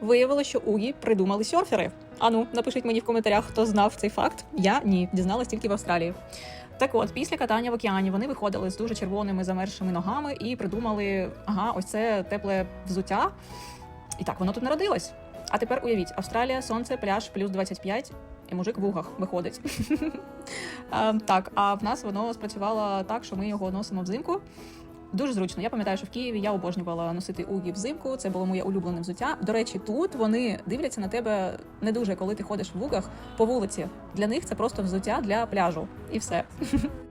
Виявилося, що угі придумали серфери. Ану, напишіть мені в коментарях, хто знав цей факт. Я ні, дізналась тільки в Австралії. Так от, після катання в океані вони виходили з дуже червоними замерзшими ногами і придумали: ага, ось це тепле взуття. І так воно тут народилось. А тепер уявіть, Австралія, сонце, пляж, плюс 25, і мужик в угах виходить. Так, а в нас воно спрацювало так, що ми його носимо взимку. Дуже зручно. Я пам'ятаю, що в Києві я обожнювала носити угі взимку. Це було моє улюблене взуття. До речі, тут вони дивляться на тебе не дуже, коли ти ходиш в угах по вулиці. Для них це просто взуття для пляжу, і все.